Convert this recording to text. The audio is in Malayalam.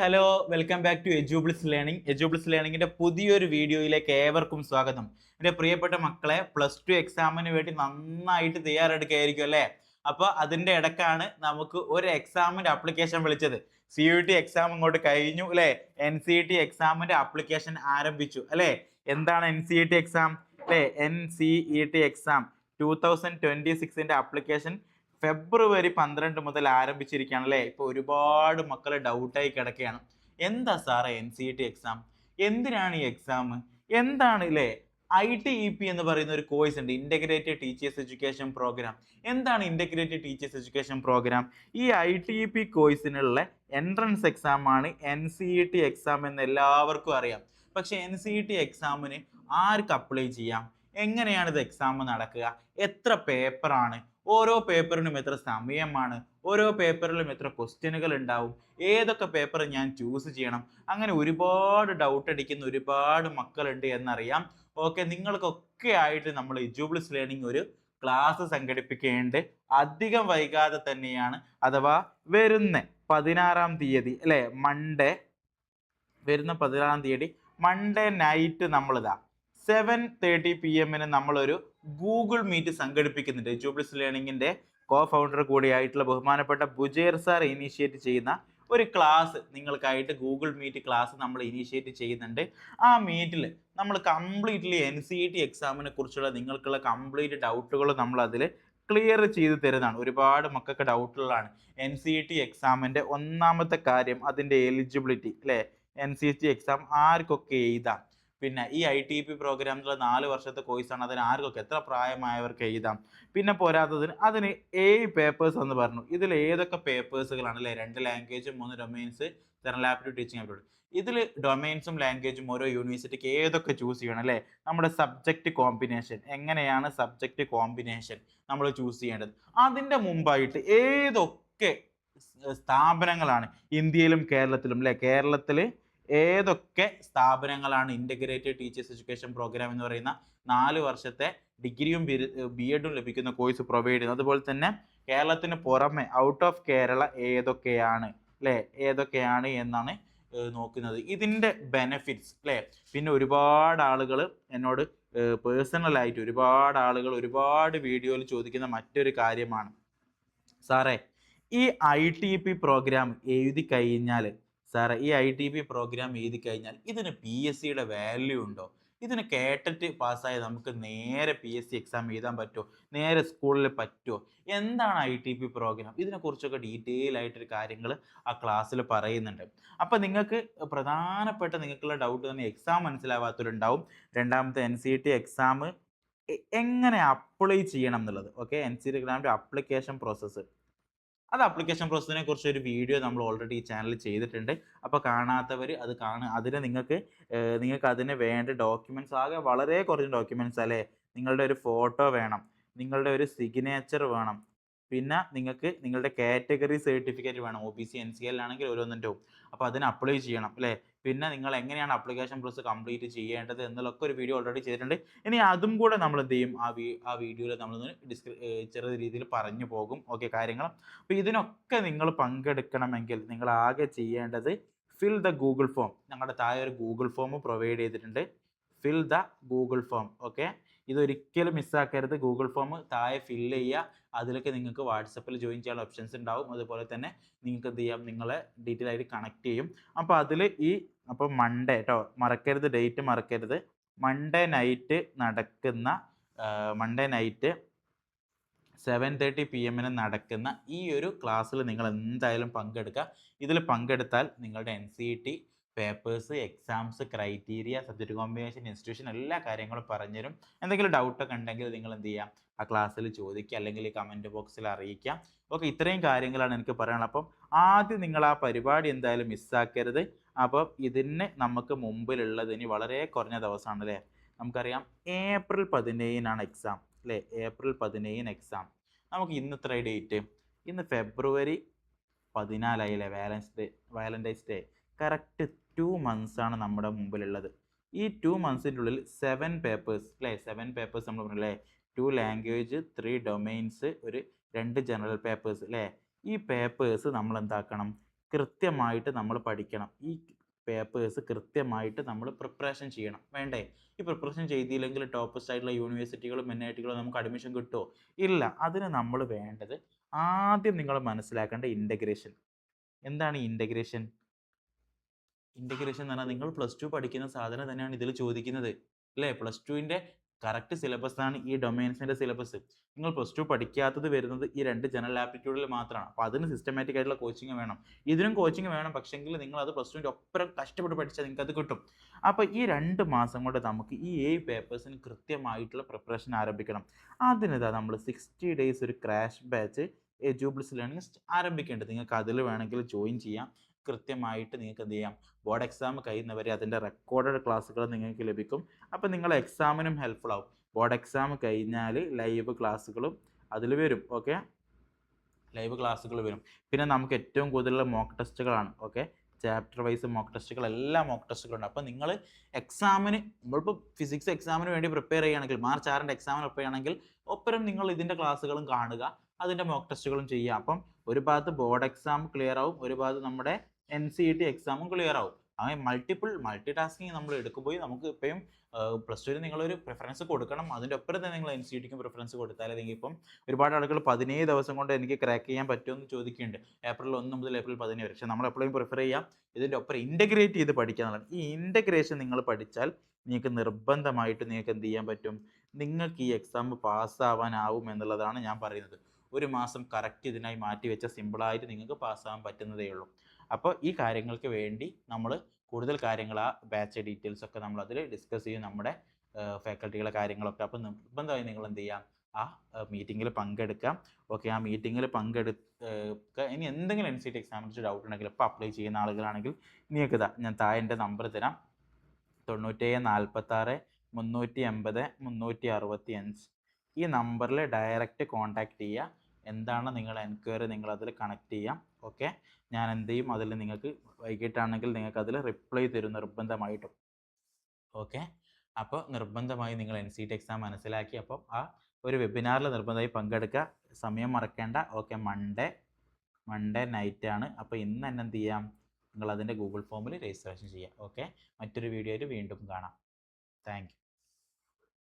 Hello welcome back to Edubles learning. എജ്യൂബിൾസ് ലേണിംഗിന്റെ പുതിയൊരു വീഡിയോയിലേക്ക് ഏവർക്കും സ്വാഗതം. എന്റെ പ്രിയപ്പെട്ട മക്കളെ പ്ലസ് ടു എക്സാമിന് വേണ്ടി നന്നായിട്ട് തയ്യാറെടുക്കുകയായിരിക്കും അല്ലേ? അപ്പോൾ അതിന്റെ ഇടക്കാണ് നമുക്ക് ഒരു എക്സാമിന്റെ അപ്ലിക്കേഷൻ വിളിച്ചത്. സി യു ടി എക്സാം ഇങ്ങോട്ട് കഴിഞ്ഞു അല്ലേ? എൻ സി ടി എക്സാമിന്റെ അപ്ലിക്കേഷൻ ആരംഭിച്ചു അല്ലേ? എന്താണ് എൻ സി ടി എക്സാം? അല്ലേ N C E T exam. Two thousand twenty സിക്സിന്റെ application ഫെബ്രുവരി പന്ത്രണ്ട് മുതൽ ആരംഭിച്ചിരിക്കുകയാണ് അല്ലേ? ഇപ്പോൾ ഒരുപാട് മക്കൾ ഡൗട്ടായി കിടക്കുകയാണ്. എന്താ സാറേ എൻ സി ടി എക്സാം എന്തിനാണ് ഈ എക്സാം എന്താണ് ഇല്ലേ? ഐ ടി ഇ പി എന്ന് പറയുന്ന ഒരു കോഴ്സ് ഉണ്ട്. ഇന്റഗ്രേറ്റഡ് ടീച്ചേഴ്സ് എഡ്യൂക്കേഷൻ പ്രോഗ്രാം എന്താണ് ഇന്റഗ്രേറ്റഡ് ടീച്ചേഴ്സ് എഡ്യൂക്കേഷൻ പ്രോഗ്രാം ഈ ഐ ടി ഇ പി കോഴ്സിനുള്ള എൻട്രൻസ് എക്സാം ആണ് N C E T exam എന്ന് എല്ലാവർക്കും അറിയാം. പക്ഷേ എൻ സി ഇ ടി എക്സാമിന് ആർക്ക് അപ്ലൈ ചെയ്യാം? എങ്ങനെയാണ് ഇത് എക്സാം നടക്കുക? എത്ര പേപ്പറാണ് ഓരോ പേപ്പറിനും എത്ര സമയമാണ് ഓരോ പേപ്പറിലും എത്ര ക്വസ്റ്റ്യനുകൾ ഉണ്ടാവും ഏതൊക്കെ പേപ്പർ ഞാൻ ചൂസ് ചെയ്യണം അങ്ങനെ ഒരുപാട് ഡൗട്ട് അടിക്കുന്ന ഒരുപാട് മക്കളുണ്ട് എന്നറിയാം. ഓക്കെ നിങ്ങൾക്കൊക്കെ ആയിട്ട് നമ്മൾ ഇജൂബിൾസ് ലേണിംഗ് ഒരു ക്ലാസ് സംഘടിപ്പിക്കേണ്ട അധികം വൈകാതെ തന്നെയാണ്. അഥവാ വരുന്ന പതിനാറാം തീയതി അല്ലെ? മൺഡേ വരുന്ന പതിനാറാം തീയതി മൺഡേ നൈറ്റ് നമ്മളിതാ. സെവൻ തേർട്ടി പി എമ്മിന് നമ്മളൊരു ഗൂഗിൾ മീറ്റ് സംഘടിപ്പിക്കുന്നുണ്ട്. ജൂബിൾസ് ലേണിംഗിന്റെ കോ ഫൗണ്ടർ കൂടിയായിട്ടുള്ള ബഹുമാനപ്പെട്ട ബുജേർ സാർ ഇനീഷ്യേറ്റ് ചെയ്യുന്ന ഒരു ക്ലാസ് നിങ്ങൾക്കായിട്ട് ഗൂഗിൾ മീറ്റ് ക്ലാസ് നമ്മൾ ഇനീഷ്യേറ്റ് ചെയ്യുന്നുണ്ട്. ആ മീറ്റിൽ നമ്മൾ കംപ്ലീറ്റ്ലി എൻ സി ടി എക്സാമിനെ കുറിച്ചുള്ള നിങ്ങൾക്കുള്ള കംപ്ലീറ്റ് ഡൗട്ടുകൾ നമ്മൾ അതിൽ ക്ലിയർ ചെയ്ത് തരുന്നതാണ്. ഒരുപാട് മക്കൾക്ക് ഡൗട്ടുകളാണ് എൻ സി ടി എക്സാമിന്റെ ഒന്നാമത്തെ കാര്യം അതിന്റെ എലിജിബിലിറ്റി അല്ലേ എൻ സി ടി എക്സാം ആർക്കൊക്കെ എഴുതാം? പിന്നെ ഈ ഐ ടി പി പ്രോഗ്രാമിലുള്ള നാല് വർഷത്തെ കോഴ്സാണ് അതിന് ആർക്കൊക്കെ എത്ര പ്രായമായവർക്ക് എഴുതാം? പിന്നെ പോരാത്തതിന് അതിന് ഏഴ് പേപ്പേഴ്സ് എന്ന് പറഞ്ഞു. ഇതിൽ ഏതൊക്കെ പേപ്പേഴ്സുകളാണ് അല്ലേ? രണ്ട് ലാംഗ്വേജും മൂന്ന് domains general aptitude teaching aptitude ഇതിൽ ഡൊമൈൻസും ലാംഗ്വേജും ഓരോ യൂണിവേഴ്സിറ്റിക്ക് ഏതൊക്കെ ചൂസ് ചെയ്യണം? അല്ലേ? നമ്മുടെ സബ്ജക്റ്റ് കോമ്പിനേഷൻ എങ്ങനെയാണ് സബ്ജക്റ്റ് കോമ്പിനേഷൻ നമ്മൾ ചൂസ് ചെയ്യേണ്ടത്? അതിന്റെ മുമ്പായിട്ട് ഏതൊക്കെ സ്ഥാപനങ്ങളാണ്? ഇന്ത്യയിലും കേരളത്തിലും അല്ലേ? കേരളത്തിൽ ഏതൊക്കെ സ്ഥാപനങ്ങളാണ് ഇന്റഗ്രേറ്റഡ് ടീച്ചേഴ്സ് എഡ്യൂക്കേഷൻ പ്രോഗ്രാം എന്ന് പറയുന്ന നാല് വർഷത്തെ ഡിഗ്രിയും ബി എഡും ലഭിക്കുന്ന കോഴ്സ് പ്രൊവൈഡ് ചെയ്യുന്നത്. അതുപോലെ തന്നെ കേരളത്തിന് പുറമെ ഔട്ട് ഓഫ് കേരള ഏതൊക്കെയാണ്? അല്ലേ ഏതൊക്കെയാണ് എന്നാണ് നോക്കുന്നത്. ഇതിന്റെ ബെനഫിറ്റ്സ് അല്ലേ പിന്നെ ഒരുപാട് ആളുകൾ എന്നോട് പേഴ്സണലായിട്ട് ഒരുപാട് ആളുകൾ ഒരുപാട് വീഡിയോയിൽ ചോദിക്കുന്ന മറ്റൊരു കാര്യമാണ്. സാറേ ഈ ഐ ടി പി പ്രോഗ്രാം എഴുതി കഴിഞ്ഞാൽ സാറേ ഈ ഐ ടി പി പ്രോഗ്രാം എഴുതി കഴിഞ്ഞാൽ ഇതിന് പി എസ് സിയുടെ വാല്യൂ ഉണ്ടോ? ഇതിന് കേട്ടിട്ട് പാസ്സായ നമുക്ക് നേരെ പി എസ് സി എക്സാം എഴുതാൻ പറ്റുമോ നേരെ സ്കൂളിൽ പറ്റുമോ എന്താണ് ഐ ടി പി പ്രോഗ്രാം? ഇതിനെക്കുറിച്ചൊക്കെ ഡീറ്റെയിൽ ആയിട്ടൊരു കാര്യങ്ങൾ ആ ക്ലാസ്സിൽ പറയുന്നുണ്ട്. അപ്പോൾ നിങ്ങൾക്ക് പ്രധാനപ്പെട്ട നിങ്ങൾക്കുള്ള ഡൗട്ട് തന്നെ എക്സാം മനസ്സിലാവാത്തവരുണ്ടാവും. രണ്ടാമത്തെ എൻ സി ടി എക്സാം എങ്ങനെ അപ്ലൈ ചെയ്യണം എന്നുള്ളത്. ഓക്കെ എൻ സി ടി എക്സാമിന്റെ അപ്ലിക്കേഷൻ പ്രോസസ്സ് അത് അപ്ലിക്കേഷൻ പ്രോസസ്സിനെ കുറിച്ച് ഒരു വീഡിയോ നമ്മൾ ഓൾറെഡി ഈ ചാനൽ ചെയ്തിട്ടുണ്ട്. അപ്പോൾ കാണാത്തവർ അത് കാണുക. അതിന് നിങ്ങൾക്ക് നിങ്ങൾക്ക് അതിന് വേണ്ട ഡോക്യുമെന്റ്സ് ആകെ വളരെ കുറച്ച് ഡോക്യുമെന്റ്സ് അല്ലേ? നിങ്ങളുടെ ഒരു ഫോട്ടോ വേണം. നിങ്ങളുടെ ഒരു സിഗ്നേച്ചർ വേണം. പിന്നെ നിങ്ങൾക്ക് നിങ്ങളുടെ കാറ്റഗറി സർട്ടിഫിക്കറ്റ് വേണം. O B C N C L ആണെങ്കിൽ ഓരോന്നിന്റെ അപ്പോൾ അതിന് അപ്ലൈ ചെയ്യണം അല്ലേ? പിന്നെ നിങ്ങൾ എങ്ങനെയാണ് അപ്ലിക്കേഷൻ പ്രോസസ് കംപ്ലീറ്റ് ചെയ്യേണ്ടത് എന്നുള്ളൊക്കെ ഒരു വീഡിയോ ഓൾറെഡി ചെയ്തിട്ടുണ്ട്. ഇനി അതും കൂടെ നമ്മൾ എന്ത് ചെയ്യും? ആ വീ ആ വീഡിയോയിൽ നമ്മളൊന്ന് ഡിസ്ക്രി ചെറിയ രീതിയിൽ പറഞ്ഞു പോകും. ഓക്കെ കാര്യങ്ങൾ. അപ്പോൾ ഇതിനൊക്കെ നിങ്ങൾ പങ്കെടുക്കണമെങ്കിൽ നിങ്ങൾ ആകെ ചെയ്യേണ്ടത് ഫിൽ ദ ഗൂഗിൾ ഫോം ഞങ്ങളുടെ താഴെ ഒരു ഗൂഗിൾ ഫോം പ്രൊവൈഡ് ചെയ്തിട്ടുണ്ട്. Fill the Google form okay ഇതൊരിക്കലും മിസ്സാക്കരുത് ഗൂഗിൾ ഫോം താഴെ ഫില്ല് ചെയ്യുക. അതിലൊക്കെ നിങ്ങൾക്ക് വാട്സപ്പിൽ ജോയിൻ ചെയ്യാൻ ഓപ്ഷൻസ് ഉണ്ടാവും. അതുപോലെ തന്നെ നിങ്ങൾക്ക് എന്ത് ചെയ്യാം? നിങ്ങളെ ഡീറ്റെയിൽ ആയിട്ട് കണക്ട് ചെയ്യും. അപ്പോൾ അതിൽ ഈ അപ്പോൾ മൺഡേ കേട്ടോ മറക്കരുത് ഡേറ്റ് മറക്കരുത്. മൺഡേ നൈറ്റ് നടക്കുന്ന Monday night seven thirty P എമ്മിന് നടക്കുന്ന ഈ ഒരു ക്ലാസ്സിൽ നിങ്ങൾ എന്തായാലും പങ്കെടുക്കുക. ഇതിൽ പങ്കെടുത്താൽ നിങ്ങളുടെ N C T papers exams criteria subject combination institution എല്ലാ കാര്യങ്ങളും പറഞ്ഞുതരും. എന്തെങ്കിലും ഡൗട്ടൊക്കെ ഉണ്ടെങ്കിൽ നിങ്ങൾ എന്ത് ചെയ്യാം? ആ ക്ലാസ്സിൽ ചോദിക്കുക അല്ലെങ്കിൽ കമന്റ് ബോക്സിൽ അറിയിക്കുക. ഓക്കെ ഇത്രയും കാര്യങ്ങളാണ് എനിക്ക് പറയാനുള്ളത്. അപ്പം ആദ്യം നിങ്ങൾ ആ പരിപാടി എന്തായാലും മിസ്സാക്കരുത് അപ്പം ഇതിന് നമുക്ക് മുമ്പിലുള്ളത് ഇനി വളരെ കുറഞ്ഞ ദിവസമാണ് അല്ലേ? നമുക്കറിയാം ഏപ്രിൽ പതിനേഴിനാണ് എക്സാം അല്ലേ? ഏപ്രിൽ പതിനേഴിന് എക്സാം നമുക്ക് ഇന്ന് ഇത്ര ഡേറ്റ് ഇന്ന് ഫെബ്രുവരി പതിനാലായില്ലേ? വാലൻസ് day valentine's day correct two months ആണ് നമ്മുടെ മുമ്പിലുള്ളത്. ഈ ടു മന്ത്സിന്റെ ഉള്ളിൽ സെവൻ പേപ്പേഴ്സ് അല്ലേ സെവൻ പേപ്പേഴ്സ് നമ്മൾ പറഞ്ഞല്ലേ? ടു ലാംഗ്വേജ് ത്രീ ഡൊമൈൻസ് ഒരു രണ്ട് ജനറൽ പേപ്പേഴ്സ് അല്ലേ ഈ പേപ്പേഴ്സ് നമ്മൾ എന്താക്കണം? കൃത്യമായിട്ട് നമ്മൾ പഠിക്കണം. ഈ പേപ്പേഴ്സ് കൃത്യമായിട്ട് നമ്മൾ പ്രിപ്പറേഷൻ ചെയ്യണം. വേണ്ടേ? ഈ പ്രിപ്പറേഷൻ ചെയ്തില്ലെങ്കിൽ ടോപ്പസ്റ്റ് ആയിട്ടുള്ള യൂണിവേഴ്സിറ്റികളും എൻ നമുക്ക് അഡ്മിഷൻ കിട്ടുമോ ഇല്ല. അതിന് നമ്മൾ വേണ്ടത് ആദ്യം നിങ്ങൾ മനസ്സിലാക്കേണ്ട ഇന്റഗ്രേഷൻ എന്താണ് ഇന്റഗ്രേഷൻ ഇന്റഗ്രേഷൻ എന്ന് പറഞ്ഞാൽ നിങ്ങൾ പ്ലസ് ടു പഠിക്കുന്ന സാധനം തന്നെയാണ് ഇതിൽ ചോദിക്കുന്നത്. അല്ലേ? പ്ലസ് ടുവിന്റെ കറക്റ്റ് സിലബസ് ആണ് ഈ ഡൊമൈൻസിന്റെ സിലബസ് നിങ്ങൾ പ്ലസ് ടു പഠിക്കാത്തത് വരുന്നത് ഈ രണ്ട് ജനറൽ ആപ്റ്റിറ്റ്യൂഡിൽ മാത്രമാണ്. അപ്പോൾ അതിന് സിസ്റ്റമാറ്റിക് ആയിട്ടുള്ള കോച്ചിങ് വേണം. ഇതിനും കോച്ചിങ് വേണം. പക്ഷേങ്കിൽ നിങ്ങൾ അത് പ്ലസ് ടുവിന്റെ ഒപ്പം കഷ്ടപ്പെട്ട് പഠിച്ചാൽ നിങ്ങൾക്ക് അത് കിട്ടും. അപ്പോൾ ഈ രണ്ട് മാസം കൊണ്ട് നമുക്ക് ഈ ഏഴ് പേപ്പേഴ്സിന് കൃത്യമായിട്ടുള്ള പ്രിപ്പറേഷൻ ആരംഭിക്കണം. അതിനിതാ നമ്മൾ സിക്സ്റ്റി ഡേയ്സ് ഒരു ക്രാഷ് ബാച്ച് എജൂബിൾസ് ലേണിംഗ് ആരംഭിക്കേണ്ടത്. നിങ്ങൾക്ക് അതിൽ വേണമെങ്കിൽ ജോയിൻ ചെയ്യാം. കൃത്യമായിട്ട് നിങ്ങൾക്ക് എന്ത് ചെയ്യാം ബോർഡ് എക്സാം കഴിയുന്നവരെ അതിന്റെ റെക്കോർഡഡ് ക്ലാസ്സുകൾ നിങ്ങൾക്ക് ലഭിക്കും. അപ്പോൾ നിങ്ങൾ എക്സാമിനും ഹെൽപ്ഫുൾ ആവും. ബോർഡ് എക്സാം കഴിഞ്ഞാൽ ലൈവ് ക്ലാസ്സുകളും അതിൽ വരും ഓക്കെ ലൈവ് ക്ലാസ്സുകൾ വരും. പിന്നെ നമുക്ക് ഏറ്റവും കൂടുതലുള്ള മോക്ക് ടെസ്റ്റുകളാണ് ഓക്കെ ചാപ്റ്റർ വൈസ് മോക്ക് ടെസ്റ്റുകൾ എല്ലാ മോക്ക് ടെസ്റ്റുകളുണ്ട് അപ്പോൾ നിങ്ങൾ എക്സാമിന് നമ്മളിപ്പോൾ ഫിസിക്സ് എക്സാമിന് വേണ്ടി പ്രിപ്പയർ ചെയ്യുകയാണെങ്കിൽ മാർച്ച് ആറിന്റെ എക്സാമിന് പ്രിപ്പയർ ചെയ്യണമെങ്കിൽ ഒപ്പരം നിങ്ങൾ ഇതിന്റെ ക്ലാസ്സുകളും കാണുക. അതിന്റെ മോക്ക് ടെസ്റ്റുകളും ചെയ്യാം. അപ്പം ഒരു ഭാഗത്ത് ബോർഡ് എക്സാം ക്ലിയർ ആവും ഒരു ഭാഗത്ത് നമ്മുടെ എൻ സി ഇ ടി എക്സാമും ക്ലിയർ ആവും. അങ്ങനെ മൾട്ടിപ്പിൾ മൾട്ടി ടാസ്കിങ് നമ്മൾ എടുക്കുമ്പോൾ നമുക്ക് ഇപ്പോഴും പ്ലസ് ടുവിന് നിങ്ങളൊരു പ്രിഫറൻസ് കൊടുക്കണം. അതിന്റെ ഒപ്പം തന്നെ നിങ്ങൾ എൻ സി ടിക്കും പ്രിഫറൻസ് കൊടുത്താൽ അല്ലെങ്കിൽ ഇപ്പം ഒരുപാട് ആളുകൾ പതിനേഴ് ദിവസം കൊണ്ട് എനിക്ക് ക്രാക്ക് ചെയ്യാൻ പറ്റുമെന്ന് ചോദിക്കുന്നുണ്ട്. ഏപ്രിൽ ഒന്ന് മുതൽ ഏപ്രിൽ പതിനേഴ് പക്ഷേ നമ്മൾ എപ്പോഴും പ്രിഫർ ചെയ്യാം ഇതിന്റെ ഒപ്പം ഇന്റഗ്രേറ്റ് ചെയ്ത് പഠിക്കാന്നുള്ള ഈ ഇന്റഗ്രേഷൻ നിങ്ങൾ പഠിച്ചാൽ നിങ്ങൾക്ക് നിർബന്ധമായിട്ട് നിങ്ങൾക്ക് എന്ത് ചെയ്യാൻ പറ്റും? നിങ്ങൾക്ക് ഈ എക്സാം പാസ്സാവാനാവും എന്നുള്ളതാണ് ഞാൻ പറയുന്നത്. ഒരു മാസം കറക്റ്റ് ഇതിനായി മാറ്റി വെച്ച സിമ്പിളായിട്ട് നിങ്ങൾക്ക് പാസ്സാവാൻ പറ്റുന്നതേ ഉള്ളൂ. അപ്പോൾ ഈ കാര്യങ്ങൾക്ക് വേണ്ടി നമ്മൾ കൂടുതൽ കാര്യങ്ങൾ ആ ബാച്ച് ഡീറ്റെയിൽസ് ഒക്കെ നമ്മൾ അതിൽ ഡിസ്കസ് ചെയ്യും നമ്മുടെ ഫാക്കൽറ്റികളെ കാര്യങ്ങളൊക്കെ. അപ്പോൾ നിർബന്ധമായി നിങ്ങൾ എന്ത് ചെയ്യാം? ആ മീറ്റിങ്ങിൽ പങ്കെടുക്കാം. ഓക്കെ ആ മീറ്റിങ്ങിൽ പങ്കെടുക്ക ഇനി എന്തെങ്കിലും എൻ സി ടി എക്സാമിനെ കുറിച്ച് ഡൗട്ട് ഉണ്ടെങ്കിൽ ഇപ്പോൾ അപ്ലൈ ചെയ്യുന്ന ആളുകളാണെങ്കിൽ നിങ്ങൾക്ക് ഇതാ ഞാൻ താഴെ എന്റെ നമ്പർ തരാം. തൊണ്ണൂറ്റേഴ് നാൽപ്പത്താറ് മുന്നൂറ്റി എൺപത് മുന്നൂറ്റി അറുപത്തി അഞ്ച് ഈ നമ്പറിൽ ഡയറക്റ്റ് കോൺടാക്റ്റ് ചെയ്യുക. എന്താണ് നിങ്ങൾ എൻക്വയറി നിങ്ങൾ അതിൽ കണക്ട് ചെയ്യാം. ഓക്കെ ഞാൻ എന്ത് ചെയ്യും? അതിൽ നിങ്ങൾക്ക് വൈകിട്ടാണെങ്കിൽ നിങ്ങൾക്ക് അതിൽ റിപ്ലൈ തരും നിർബന്ധമായിട്ടും. ഓക്കെ അപ്പോൾ നിർബന്ധമായി നിങ്ങൾ എൻ സി ടി എക്സാം മനസ്സിലാക്കി അപ്പം ആ ഒരു വെബിനാറിൽ നിർബന്ധമായി പങ്കെടുക്കുക. സമയം മറക്കേണ്ട. ഓക്കെ മൺഡേ മൺഡേ നൈറ്റ് ആണ്. അപ്പോൾ ഇന്ന് തന്നെ എന്ത് ചെയ്യാം? നിങ്ങൾ അതിന്റെ ഗൂഗിൾ ഫോമിൽ രജിസ്ട്രേഷൻ ചെയ്യാം ഓക്കെ മറ്റൊരു വീഡിയോയിൽ വീണ്ടും കാണാം. താങ്ക്